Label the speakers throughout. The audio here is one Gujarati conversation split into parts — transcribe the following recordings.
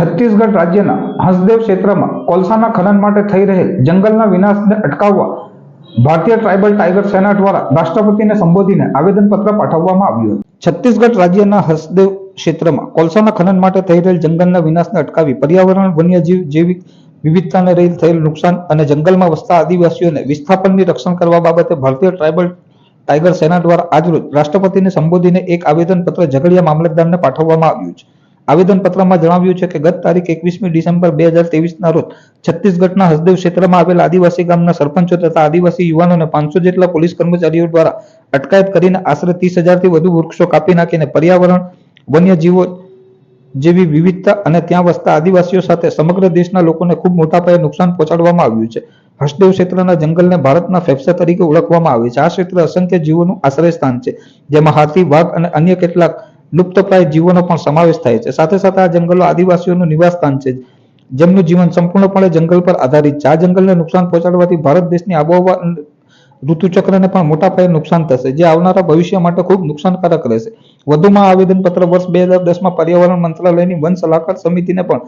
Speaker 1: છત્તીસગઢ રાજ્યના હંસદેવ ક્ષેત્રમાં કોલસાના ખનન માટે થઈ રહેલ જંગલના વિનાશને અટકાવવા ભારતીય ટ્રાઇબલ ટાઈગર સેના દ્વારા રાષ્ટ્રપતિને સંબોધીને આવેદનપત્ર પાઠવવામાં આવ્યું હતું. છત્તીસગઢ રાજ્યના હસદેવ ક્ષેત્રમાં કોલસાના ખનન માટે થઈ રહેલ જંગલના વિનાશને અટકાવી પર્યાવરણ, વન્યજીવ જેવી વિવિધતાને રહેલ થયેલ નુકસાન અને જંગલમાં વસતા આદિવાસીઓને વિસ્થાપનની રક્ષણ કરવા બાબતે ભારતીય ટ્રાઇબલ ટાઈગર સેના દ્વારા આજરોજ રાષ્ટ્રપતિને સંબોધીને એક આવેદનપત્ર ઝઘડિયા મામલતદારને પાઠવવામાં આવ્યું છે. આવેદનપત્રમાં જણાવ્યું છે કે ગત તારીખ એકવીસમી ડિસેમ્બર બે હજાર ના રોજ છત્તીસગઢના હસદેવ ક્ષેત્રમાં આવેલા આદિવાસી ગામના સરપંચો તથા આદિવાસી યુવાનોને પાંચસો જેટલા પોલીસ કર્મચારીઓ દ્વારા અટકાયત કરીને આશરે ત્રીસ હજારથી વધુ વૃક્ષો કાપી નાખીને પર્યાવરણ, વન્યજીવો જેવી વિવિધતા અને ત્યાં વસતા આદિવાસીઓ સાથે સમગ્ર દેશના લોકોને ખૂબ મોટા પાયે નુકસાન પહોંચાડવામાં આવ્યું છે. હસદેવ ક્ષેત્રના જંગલને ભારતના ફેફસા તરીકે ઓળખવામાં આવે છે. આ ક્ષેત્ર અસંખ્ય જીવોનું આશ્રય સ્થાન છે. જેમાં હાથી, વાઘ અને અન્ય કેટલાક લુપ્તપ્રાય જીવોનો પણ સમાવેશ થાય છે. સાથે સાથે આ જંગલો આદિવાસીઓનું નિવાસસ્થાન છે. જેમનું જીવન સંપૂર્ણપણે જંગલ પર આધારિત છે. આ જંગલને નુકસાન પહોંચાડવાથી ભારત દેશની આબોહવા ઋતુચક્રને પણ મોટા પાયે નુકસાન થશે, જે આવનારા ભવિષ્ય માટે ખૂબ નુકસાનકારક રહેશે. વધુમાં આવેદનપત્ર વર્ષ બે હજાર દસમાં પર્યાવરણ મંત્રાલયની વન સલાહકાર સમિતિને પણ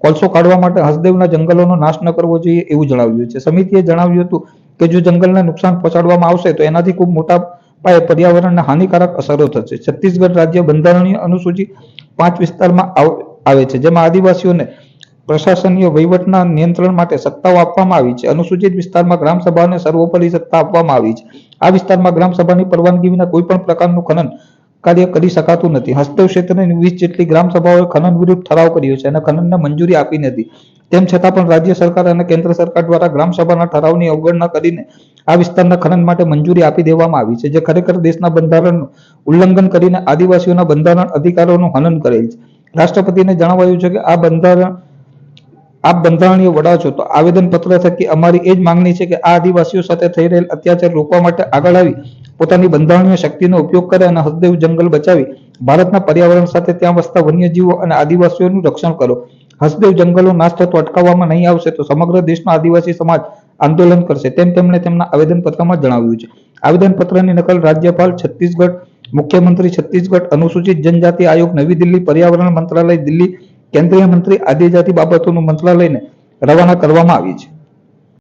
Speaker 1: કોલસો કાઢવા માટે હસદેવના જંગલોનો નાશ ન કરવો જોઈએ એવું જણાવ્યું છે. સમિતિએ જણાવ્યું હતું કે જો જંગલને નુકસાન પહોંચાડવામાં આવશે તો એનાથી ખૂબ મોટા પાયે પર્યાવરણને હાનિકારક અસરો થશે. છત્તીસગઢ રાજ્ય બંધારણીય અનુસૂચિત પાંચ વિસ્તારમાં આવ- છે, જેમાં આદિવાસીઓને પ્રશાસનીય વહીવટના નિયંત્રણ માટે સત્તાઓ આપવામાં આવી છે. અનુસૂચિત વિસ્તારમાં ગ્રામ સભાને સર્વોપરી સત્તા આપવામાં આવી છે. આ વિસ્તારમાં ગ્રામ સભાની પરવાનગી વિના કોઈ પણ પ્રકારનું ખનન કાર્ય કરી શકાતું નથી. હસ્તક્ષેત્રની વીસ જેટલી ગ્રામ સભાઓએ ખનન વિરુદ્ધ ઠરાવ કર્યો છે અને ખનનને મંજૂરી આપી નથી. તેમ છતાં પણ રાજ્ય સરકાર અને કેન્દ્ર સરકાર દ્વારા ગ્રામ સભાના ઠરાવની અવગણના કરીને આ વિસ્તારના ખનન માટે મંજૂરી આપી દેવામાં આવી છે, જે ખરેખર દેશના બંધારણનું ઉલ્લંઘન કરીને આદિવાસીઓના બંધારણ અધિકારોનું હનન કરેલ છે. રાષ્ટ્રપતિને જણાવાયું છે કે આ બંધારણ આપ બંધારણીય વડા છો તો આવેદન પત્ર થકી અમારી એ જ માંગણી છે કે આ આદિવાસીઓ સાથે થઈ રહેલ અત્યાચાર રોકવા માટે આગળ આવી, પોતાની બંધારણીય શક્તિનો ઉપયોગ કરે અને હસદેવ જંગલ બચાવી, ભારતના પર્યાવરણ સાથે ત્યાં વસતા વન્યજીવો અને આદિવાસીઓનું રક્ષણ કરો. હસદેવ જંગલો નાશ થતો અટકાવવામાં નહીં આવશે તો સમગ્ર દેશનો આદિવાસી સમાજ આંદોલન કરશે તેમ તેમણે તેમના આવેદનપત્રમાં જણાવ્યું છે. આવેદનપત્રની નકલ રાજ્યપાલ છત્તીસગઢ, મુખ્યમંત્રી છત્તીસગઢ, અનુસૂચિત જનજાતિ આયોગ, નવી દિલ્હી પર્યાવરણ મંત્રાલય, દિલ્હી કેન્દ્રીય મંત્રી આદિજાતિ બાબતોનું મંત્રાલયને રવાના કરવામાં આવી છે.